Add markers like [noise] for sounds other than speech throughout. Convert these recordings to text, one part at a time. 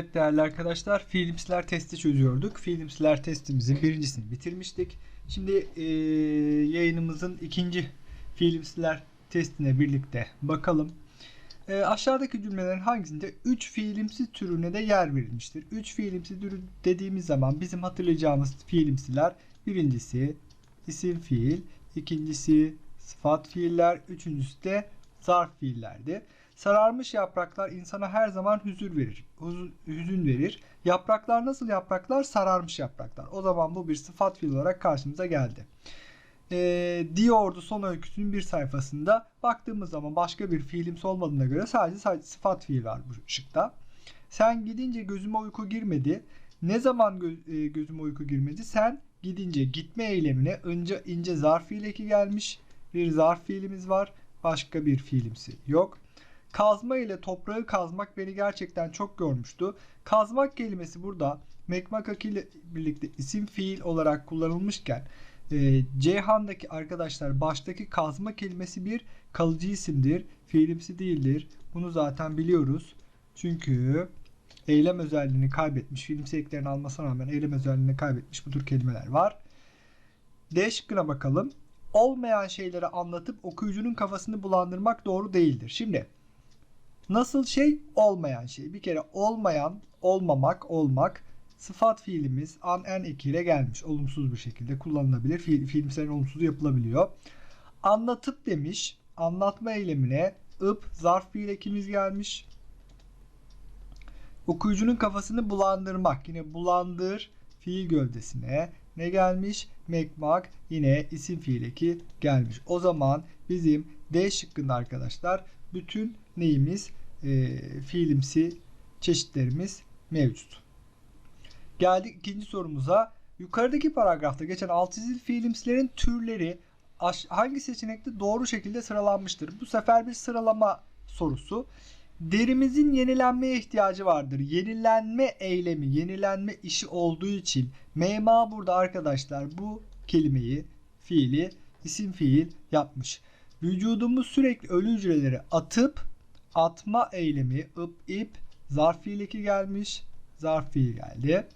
Evet değerli arkadaşlar, fiilimsiler testi çözüyorduk. Fiilimsiler testimizin birincisini bitirmiştik. Şimdi eee, yayınımızın ikinci fiilimsiler testine birlikte bakalım. Eee, aşağıdaki cümlelerin hangisinde 3 fiilimsi türüne de yer verilmiştir? 3 fiilimsi türü dediğimiz zaman bizim hatırlayacağımız fiilimsiler birincisi isim fiil, ikincisi sıfat fiiller, üçüncüsü de zarf fiillerdi. Sararmış yapraklar insana her zaman huzur verir. Hüzün verir. Yapraklar nasıl yapraklar? Sararmış yapraklar. O zaman bu bir sıfat fiil olarak karşımıza geldi. Ee, diyordu son öyküsünün bir sayfasında. Baktığımız zaman başka bir fiilimsi olmadığına göre sadece, sadece sıfat fiil var bu şıkta. Sen gidince gözüme uyku girmedi. Ne zaman gö- e, gözüme uyku girmedi? Sen gidince gitme eylemine önce ince zarf fiil eki gelmiş. Bir zarf fiilimiz var. Başka bir fiilimsi yok. Kazma ile toprağı kazmak beni gerçekten çok görmüştü. Kazmak kelimesi burada mekmakaki ile birlikte isim fiil olarak kullanılmışken e, Ceyhan'daki arkadaşlar baştaki kazma kelimesi bir kalıcı isimdir. Fiilimsi değildir. Bunu zaten biliyoruz. Çünkü eylem özelliğini kaybetmiş. Fiilimsi eklerini almasına rağmen eylem özelliğini kaybetmiş bu tür kelimeler var. D şıkkına bakalım. Olmayan şeyleri anlatıp okuyucunun kafasını bulandırmak doğru değildir. Şimdi Nasıl şey? Olmayan şey. Bir kere olmayan, olmamak, olmak sıfat fiilimiz an en ekiyle gelmiş. Olumsuz bir şekilde kullanılabilir. Fiil, fiilimselin olumsuzu yapılabiliyor. Anlatıp demiş. Anlatma eylemine ıp zarf fiil ekimiz gelmiş. Okuyucunun kafasını bulandırmak. Yine bulandır fiil gövdesine ne gelmiş? Mekmak yine isim fiil eki gelmiş. O zaman bizim D şıkkında arkadaşlar bütün neyimiz? E, fiilimsi çeşitlerimiz mevcut. Geldik ikinci sorumuza. Yukarıdaki paragrafta geçen alt çizili fiilimsilerin türleri hangi seçenekte doğru şekilde sıralanmıştır? Bu sefer bir sıralama sorusu. Derimizin yenilenmeye ihtiyacı vardır. Yenilenme eylemi, yenilenme işi olduğu için mema burada arkadaşlar bu kelimeyi, fiili, isim fiil yapmış. Vücudumuz sürekli ölü hücreleri atıp atma eylemi ıp ip zarf fiil eki gelmiş. Zarf fiil geldi.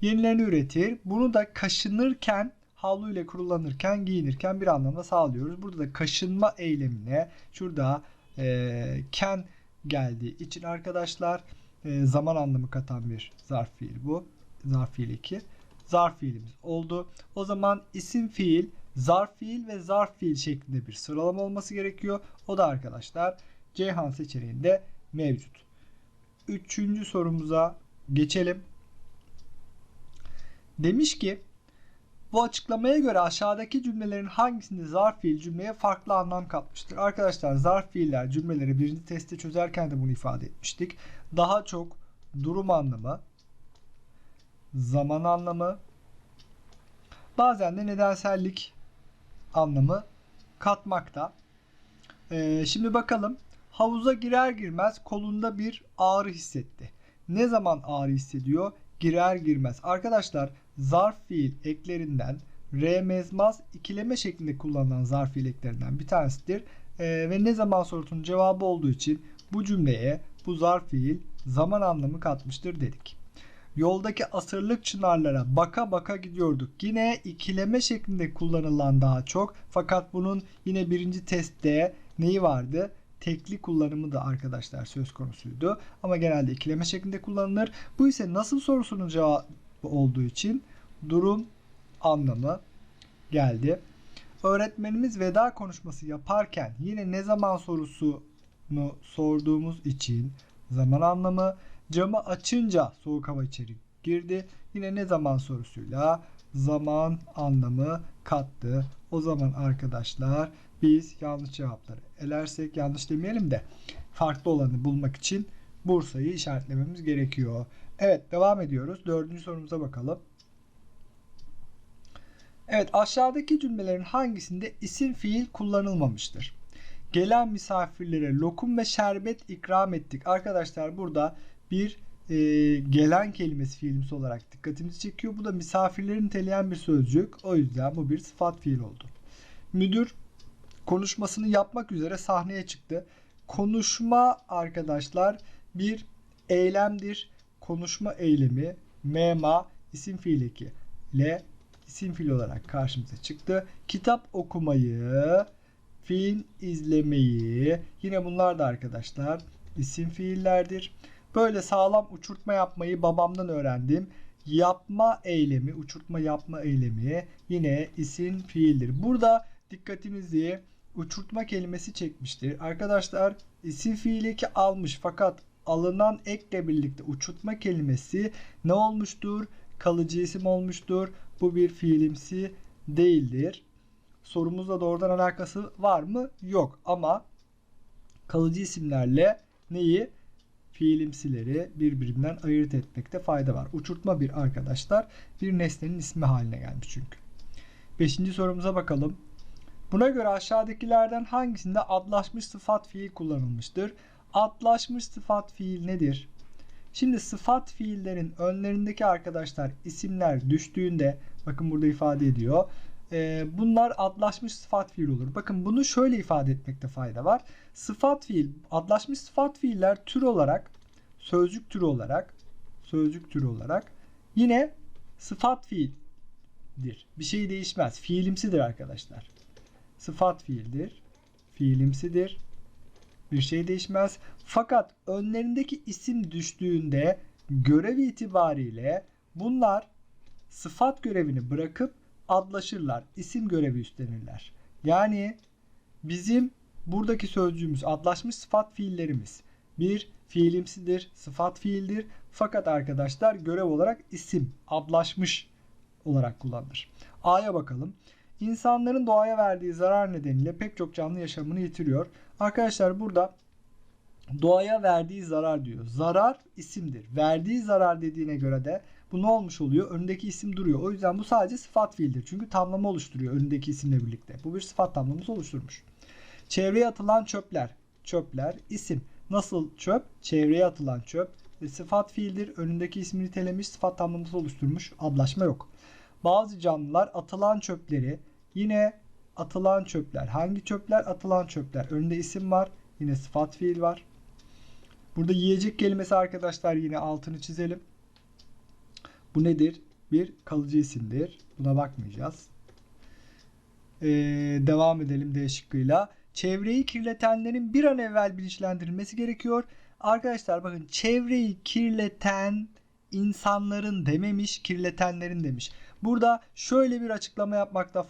Yenilerini üretir. Bunu da kaşınırken havlu ile kurulanırken giyinirken bir anlamda sağlıyoruz. Burada da kaşınma eylemine şurada e, ken geldiği için arkadaşlar e, zaman anlamı katan bir zarf fiil bu. Zarf fiil 2. Zarf fiilimiz oldu. O zaman isim fiil, zarf fiil ve zarf fiil şeklinde bir sıralama olması gerekiyor. O da arkadaşlar Ceyhan seçeneğinde mevcut. Üçüncü sorumuza geçelim. Demiş ki bu açıklamaya göre aşağıdaki cümlelerin hangisinde zarf fiil cümleye farklı anlam katmıştır? Arkadaşlar zarf fiiller cümleleri birinci testte çözerken de bunu ifade etmiştik. Daha çok durum anlamı, zaman anlamı, bazen de nedensellik anlamı katmakta. Ee, şimdi bakalım. Havuza girer girmez kolunda bir ağrı hissetti. Ne zaman ağrı hissediyor? Girer girmez. Arkadaşlar zarf fiil eklerinden remezmaz ikileme şeklinde kullanılan zarf fiil eklerinden bir tanesidir. Ee, ve ne zaman sorusunun cevabı olduğu için bu cümleye bu zarf fiil zaman anlamı katmıştır dedik. Yoldaki asırlık çınarlara baka baka gidiyorduk. Yine ikileme şeklinde kullanılan daha çok. Fakat bunun yine birinci testte neyi vardı? Tekli kullanımı da arkadaşlar söz konusuydu. Ama genelde ikileme şeklinde kullanılır. Bu ise nasıl sorusunun cevabı olduğu için durum anlamı geldi. Öğretmenimiz veda konuşması yaparken yine ne zaman sorusunu sorduğumuz için zaman anlamı camı açınca soğuk hava içeri girdi. Yine ne zaman sorusuyla zaman anlamı kattı. O zaman arkadaşlar biz yanlış cevapları elersek yanlış demeyelim de farklı olanı bulmak için Bursa'yı işaretlememiz gerekiyor. Evet devam ediyoruz. Dördüncü sorumuza bakalım. Evet aşağıdaki cümlelerin hangisinde isim fiil kullanılmamıştır? Gelen misafirlere lokum ve şerbet ikram ettik. Arkadaşlar burada bir e, gelen kelimesi fiilimsi olarak dikkatimizi çekiyor. Bu da misafirlerin niteleyen bir sözcük. O yüzden bu bir sıfat fiil oldu. Müdür konuşmasını yapmak üzere sahneye çıktı. Konuşma arkadaşlar bir eylemdir. konuşma eylemi mema isim fiil eki ile isim fiil olarak karşımıza çıktı. Kitap okumayı, film izlemeyi yine bunlar da arkadaşlar isim fiillerdir. Böyle sağlam uçurtma yapmayı babamdan öğrendim. Yapma eylemi, uçurtma yapma eylemi yine isim fiildir. Burada dikkatinizi uçurtma kelimesi çekmiştir. Arkadaşlar isim fiili ki almış fakat alınan ekle birlikte uçurtma kelimesi ne olmuştur? Kalıcı isim olmuştur. Bu bir fiilimsi değildir. Sorumuzla doğrudan alakası var mı? Yok ama kalıcı isimlerle neyi? Fiilimsileri birbirinden ayırt etmekte fayda var. Uçurtma bir arkadaşlar bir nesnenin ismi haline gelmiş çünkü. Beşinci sorumuza bakalım. Buna göre aşağıdakilerden hangisinde adlaşmış sıfat fiil kullanılmıştır? Adlaşmış sıfat fiil nedir? Şimdi sıfat fiillerin önlerindeki arkadaşlar isimler düştüğünde bakın burada ifade ediyor. E, bunlar adlaşmış sıfat fiil olur. Bakın bunu şöyle ifade etmekte fayda var. Sıfat fiil, adlaşmış sıfat fiiller tür olarak, sözcük türü olarak, sözcük türü olarak yine sıfat fiildir. Bir şey değişmez. Fiilimsidir arkadaşlar. Sıfat fiildir. Fiilimsidir. Bir şey değişmez. Fakat önlerindeki isim düştüğünde görev itibariyle bunlar sıfat görevini bırakıp adlaşırlar. İsim görevi üstlenirler. Yani bizim buradaki sözcüğümüz adlaşmış sıfat fiillerimiz bir fiilimsidir, sıfat fiildir. Fakat arkadaşlar görev olarak isim, adlaşmış olarak kullanılır. A'ya bakalım. İnsanların doğaya verdiği zarar nedeniyle pek çok canlı yaşamını yitiriyor. Arkadaşlar burada doğaya verdiği zarar diyor. Zarar isimdir. Verdiği zarar dediğine göre de bu ne olmuş oluyor? Önündeki isim duruyor. O yüzden bu sadece sıfat fiildir. Çünkü tamlama oluşturuyor önündeki isimle birlikte. Bu bir sıfat tamlaması oluşturmuş. Çevreye atılan çöpler. Çöpler isim. Nasıl çöp? Çevreye atılan çöp. Ve sıfat fiildir. Önündeki ismini nitelemiş sıfat tamlaması oluşturmuş. Adlaşma yok. Bazı canlılar atılan çöpleri yine atılan çöpler. Hangi çöpler? Atılan çöpler. Önünde isim var. Yine sıfat fiil var. Burada yiyecek kelimesi arkadaşlar yine altını çizelim. Bu nedir? Bir kalıcı isimdir. Buna bakmayacağız. Ee, devam edelim D şıkkıyla. Çevreyi kirletenlerin bir an evvel bilinçlendirilmesi gerekiyor. Arkadaşlar bakın çevreyi kirleten insanların dememiş, kirletenlerin demiş. Burada şöyle bir açıklama yapmakta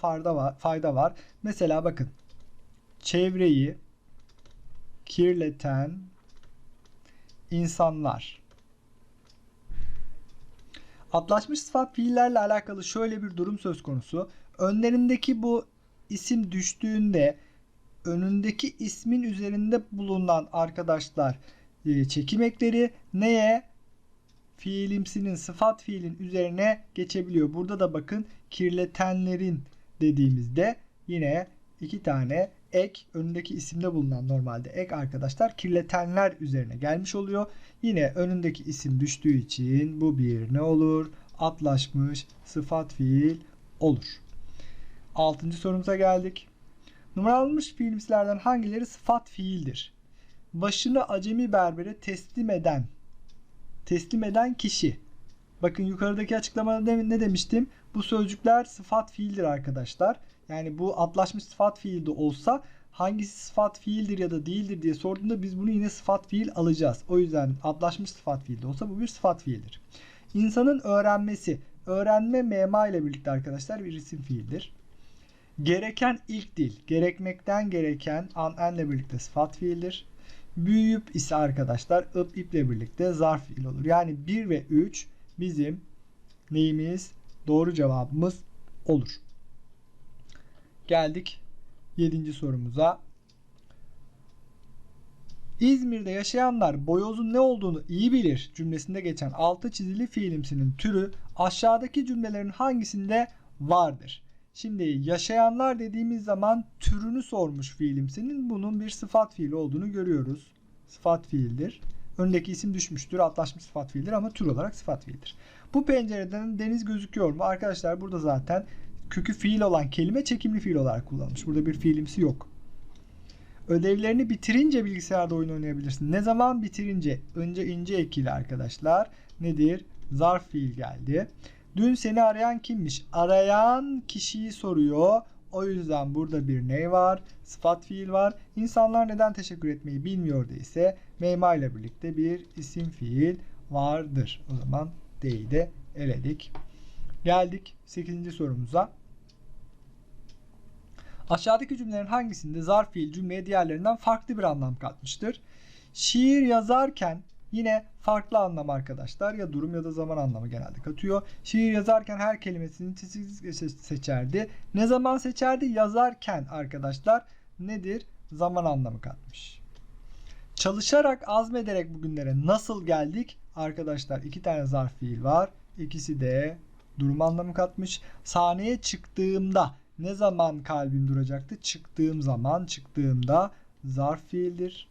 fayda var. Mesela bakın. Çevreyi kirleten insanlar. Atlaşmış sıfat fiillerle alakalı şöyle bir durum söz konusu. Önlerindeki bu isim düştüğünde önündeki ismin üzerinde bulunan arkadaşlar e, çekim ekleri neye? Fiilimsinin sıfat fiilin üzerine geçebiliyor. Burada da bakın kirletenlerin dediğimizde yine iki tane ek önündeki isimde bulunan normalde ek arkadaşlar kirletenler üzerine gelmiş oluyor. Yine önündeki isim düştüğü için bu bir ne olur? Atlaşmış sıfat fiil olur. Altıncı sorumuza geldik. Numaralanmış fiilimsilerden hangileri sıfat fiildir? Başını acemi berbere teslim eden teslim eden kişi. Bakın yukarıdaki açıklamada ne demiştim? Bu sözcükler sıfat fiildir arkadaşlar. Yani bu adlaşmış sıfat fiil de olsa hangisi sıfat fiildir ya da değildir diye sorduğunda biz bunu yine sıfat fiil alacağız. O yüzden adlaşmış sıfat fiil de olsa bu bir sıfat fiildir. İnsanın öğrenmesi, öğrenme mema ile birlikte arkadaşlar bir isim fiildir. Gereken ilk dil, gerekmekten gereken an enle birlikte sıfat fiildir. Büyüyüp ise arkadaşlar ıp iple birlikte zarf fiil olur. Yani 1 ve 3 bizim neyimiz? Doğru cevabımız olur. Geldik 7. sorumuza. İzmir'de yaşayanlar boyozun ne olduğunu iyi bilir cümlesinde geçen altı çizili fiilimsinin türü aşağıdaki cümlelerin hangisinde vardır? Şimdi yaşayanlar dediğimiz zaman türünü sormuş fiilimsinin bunun bir sıfat fiil olduğunu görüyoruz. Sıfat fiildir. Öndeki isim düşmüştür. Atlaşmış sıfat fiildir ama tür olarak sıfat fiildir. Bu pencereden deniz gözüküyor mu? Arkadaşlar burada zaten kökü fiil olan kelime çekimli fiil olarak kullanılmış. Burada bir fiilimsi yok. Ödevlerini bitirince bilgisayarda oyun oynayabilirsin. Ne zaman bitirince? Önce ince ekili arkadaşlar. Nedir? Zarf fiil geldi. Dün seni arayan kimmiş? Arayan kişiyi soruyor. O yüzden burada bir ne var? Sıfat fiil var. İnsanlar neden teşekkür etmeyi bilmiyor ise meyma ile birlikte bir isim fiil vardır. O zaman D'yi de eledik. Geldik 8. sorumuza. Aşağıdaki cümlelerin hangisinde zarf fiil cümleye diğerlerinden farklı bir anlam katmıştır? Şiir yazarken yine farklı anlam arkadaşlar. Ya durum ya da zaman anlamı genelde katıyor. Şiir yazarken her kelimesini titiz seçerdi. Ne zaman seçerdi? Yazarken arkadaşlar nedir? Zaman anlamı katmış. Çalışarak azmederek bugünlere nasıl geldik? Arkadaşlar iki tane zarf fiil var. İkisi de durum anlamı katmış. Sahneye çıktığımda ne zaman kalbim duracaktı? Çıktığım zaman, çıktığımda zarf fiildir.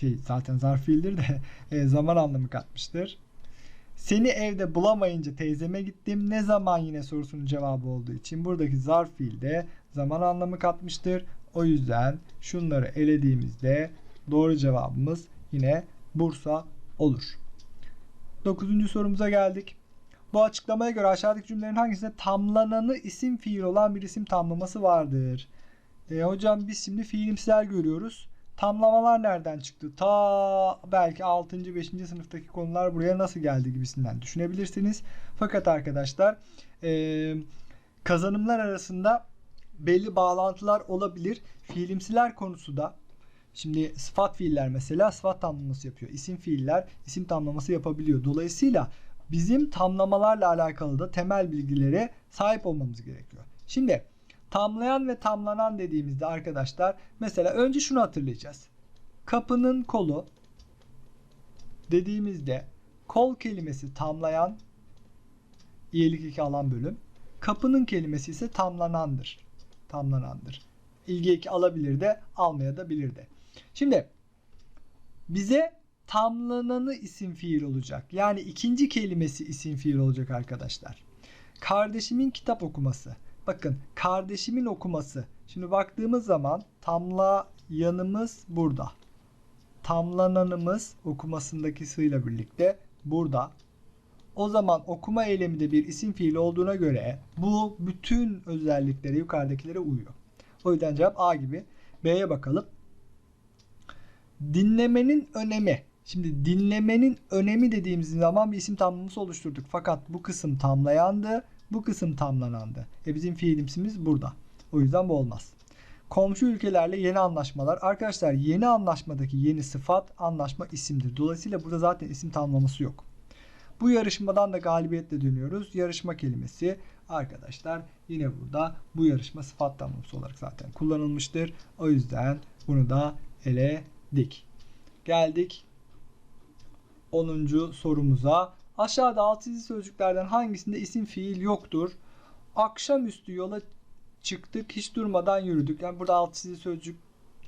Şey zaten zarf fiildir de [laughs] e, zaman anlamı katmıştır. Seni evde bulamayınca teyzeme gittim. Ne zaman yine sorusunun cevabı olduğu için buradaki zarf fiilde zaman anlamı katmıştır. O yüzden şunları elediğimizde doğru cevabımız yine Bursa olur. Dokuzuncu sorumuza geldik. Bu açıklamaya göre aşağıdaki cümlelerin hangisinde tamlananı isim fiil olan bir isim tamlaması vardır? E, hocam biz şimdi fiilimsel görüyoruz. Tamlamalar nereden çıktı? Ta belki 6. 5. sınıftaki konular buraya nasıl geldi gibisinden düşünebilirsiniz. Fakat arkadaşlar e, kazanımlar arasında belli bağlantılar olabilir. Fiilimsiler konusu da Şimdi sıfat fiiller mesela sıfat tamlaması yapıyor. İsim fiiller isim tamlaması yapabiliyor. Dolayısıyla bizim tamlamalarla alakalı da temel bilgilere sahip olmamız gerekiyor. Şimdi tamlayan ve tamlanan dediğimizde arkadaşlar mesela önce şunu hatırlayacağız. Kapının kolu dediğimizde kol kelimesi tamlayan iyilik iki alan bölüm. Kapının kelimesi ise tamlanandır. Tamlanandır. İlgi eki alabilir de almaya da bilir de. Şimdi bize tamlananı isim fiil olacak. Yani ikinci kelimesi isim fiil olacak arkadaşlar. Kardeşimin kitap okuması. Bakın kardeşimin okuması. Şimdi baktığımız zaman tamlayanımız burada. Tamlananımız okumasındaki sıyla birlikte burada. O zaman okuma eylemi de bir isim fiil olduğuna göre bu bütün özelliklere yukarıdakilere uyuyor. O yüzden cevap A gibi. B'ye bakalım. Dinlemenin önemi. Şimdi dinlemenin önemi dediğimiz zaman bir isim tamlaması oluşturduk. Fakat bu kısım tamlayandı. Bu kısım tamlanandı. E bizim fiilimsimiz burada. O yüzden bu olmaz. Komşu ülkelerle yeni anlaşmalar. Arkadaşlar yeni anlaşmadaki yeni sıfat anlaşma isimdir. Dolayısıyla burada zaten isim tamlaması yok. Bu yarışmadan da galibiyetle dönüyoruz. Yarışma kelimesi arkadaşlar yine burada bu yarışma sıfat tamlaması olarak zaten kullanılmıştır. O yüzden bunu da eledik. Geldik 10. sorumuza. Aşağıda alt sözcüklerden hangisinde isim fiil yoktur? Akşamüstü yola çıktık hiç durmadan yürüdük. Yani burada alt sözcük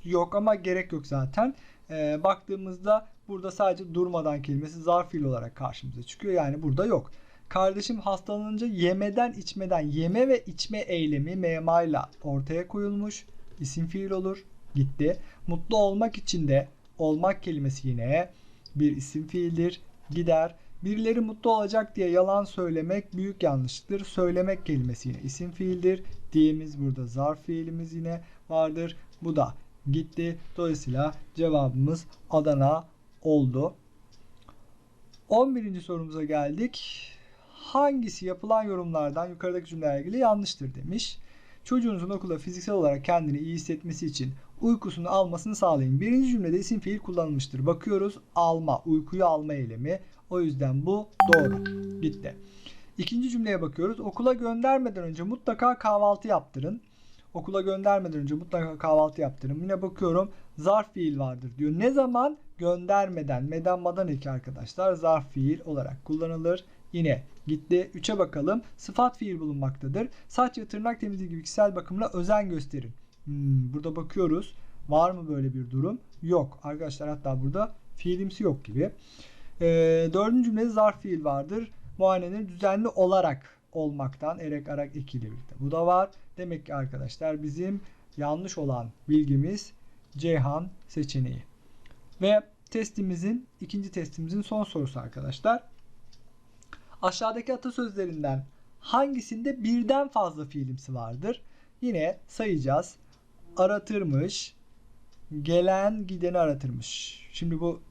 yok ama gerek yok zaten. Ee, baktığımızda burada sadece durmadan kelimesi zarf fiil olarak karşımıza çıkıyor. Yani burada yok. Kardeşim hastalanınca yemeden içmeden yeme ve içme eylemi memayla ortaya koyulmuş. İsim fiil olur. Gitti. Mutlu olmak için de olmak kelimesi yine bir isim fiildir. Gider. Birileri mutlu olacak diye yalan söylemek büyük yanlıştır. Söylemek kelimesi yine isim fiildir. Diyemiz burada zarf fiilimiz yine vardır. Bu da gitti. Dolayısıyla cevabımız Adana oldu. 11. sorumuza geldik. Hangisi yapılan yorumlardan yukarıdaki cümlelerle ilgili yanlıştır demiş. Çocuğunuzun okula fiziksel olarak kendini iyi hissetmesi için uykusunu almasını sağlayın. Birinci cümlede isim fiil kullanılmıştır. Bakıyoruz alma, uykuyu alma eylemi. O yüzden bu doğru. Gitti. İkinci cümleye bakıyoruz. Okula göndermeden önce mutlaka kahvaltı yaptırın. Okula göndermeden önce mutlaka kahvaltı yaptırın. Yine bakıyorum zarf fiil vardır diyor. Ne zaman? Göndermeden. Meden madan iki arkadaşlar zarf fiil olarak kullanılır. Yine gitti. 3'e bakalım. Sıfat fiil bulunmaktadır. Saç ve tırnak temizliği gibi kişisel bakımla özen gösterin. Hmm, burada bakıyoruz. Var mı böyle bir durum? Yok. Arkadaşlar hatta burada fiilimsi yok gibi. Ee, dördüncü cümlede zarf fiil vardır. Muayenenin düzenli olarak olmaktan erek arak ikili birlikte. Bu da var. Demek ki arkadaşlar bizim yanlış olan bilgimiz Ceyhan seçeneği. Ve testimizin ikinci testimizin son sorusu arkadaşlar. Aşağıdaki atasözlerinden hangisinde birden fazla fiilimsi vardır? Yine sayacağız. Aratırmış, gelen gideni aratırmış. Şimdi bu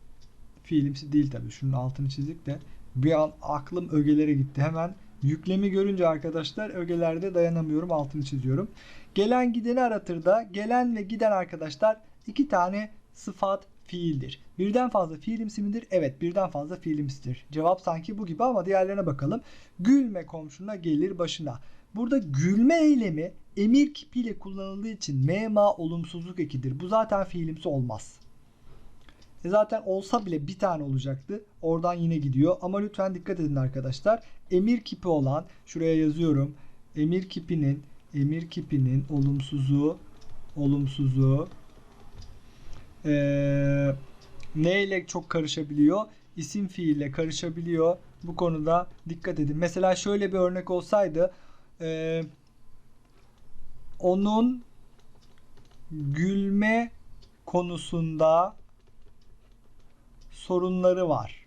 fiilimsi değil tabii. Şunun altını çizdik de bir an aklım ögelere gitti. Hemen yüklemi görünce arkadaşlar ögelerde dayanamıyorum. Altını çiziyorum. Gelen gideni aratır da gelen ve giden arkadaşlar iki tane sıfat fiildir. Birden fazla fiilimsi midir? Evet birden fazla fiilimsidir. Cevap sanki bu gibi ama diğerlerine bakalım. Gülme komşuna gelir başına. Burada gülme eylemi emir kipiyle kullanıldığı için mema olumsuzluk ekidir. Bu zaten fiilimsi olmaz. E zaten olsa bile bir tane olacaktı. Oradan yine gidiyor. Ama lütfen dikkat edin arkadaşlar. Emir kipi olan şuraya yazıyorum. Emir kipinin emir kipinin olumsuzu olumsuzu eee neyle çok karışabiliyor? İsim fiille karışabiliyor. Bu konuda dikkat edin. Mesela şöyle bir örnek olsaydı eee, onun gülme konusunda sorunları var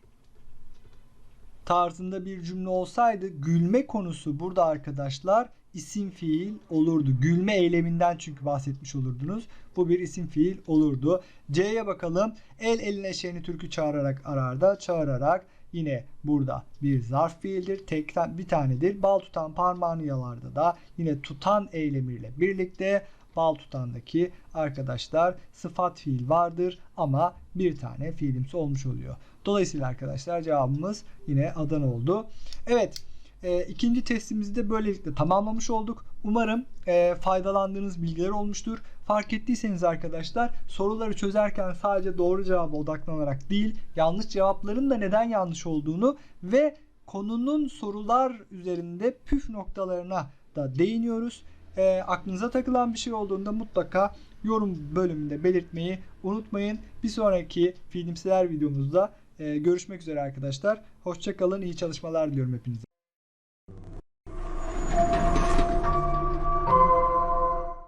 tarzında bir cümle olsaydı gülme konusu burada arkadaşlar isim fiil olurdu. Gülme eyleminden çünkü bahsetmiş olurdunuz. Bu bir isim fiil olurdu. C'ye bakalım. El eline şeyini türkü çağırarak arar da çağırarak yine burada bir zarf fiildir. Tekten bir tanedir. Bal tutan parmağını yalarda da yine tutan eylemiyle birlikte bal tutandaki arkadaşlar sıfat fiil vardır ama bir tane fiilimsi olmuş oluyor. Dolayısıyla arkadaşlar cevabımız yine Adana oldu. Evet e, ikinci testimizi de böylelikle tamamlamış olduk. Umarım e, faydalandığınız bilgiler olmuştur. Fark ettiyseniz arkadaşlar soruları çözerken sadece doğru cevaba odaklanarak değil yanlış cevapların da neden yanlış olduğunu ve konunun sorular üzerinde püf noktalarına da değiniyoruz. E, aklınıza takılan bir şey olduğunda mutlaka yorum bölümünde belirtmeyi unutmayın. Bir sonraki filmseler videomuzda e, görüşmek üzere arkadaşlar. Hoşçakalın, iyi çalışmalar diliyorum hepinize.